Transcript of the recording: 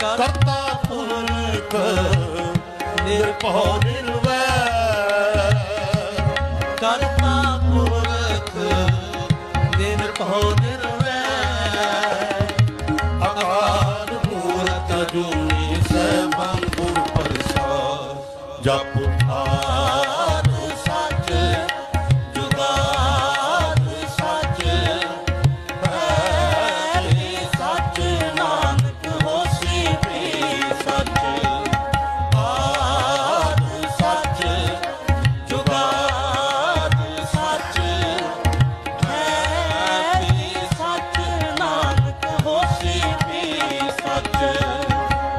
ਕਰਤਾ ਪੁਰਖ ਨਿਰਭਉ ਨਿਰਵੈਰ ਕਰਤਾ ਪੁਰਖ ਨਿਰਭਉ ਜੁਨੀ ਸੈਭੰ ਗੁਰ ਪ੍ਰਸਾਦ ਜਪ ਆ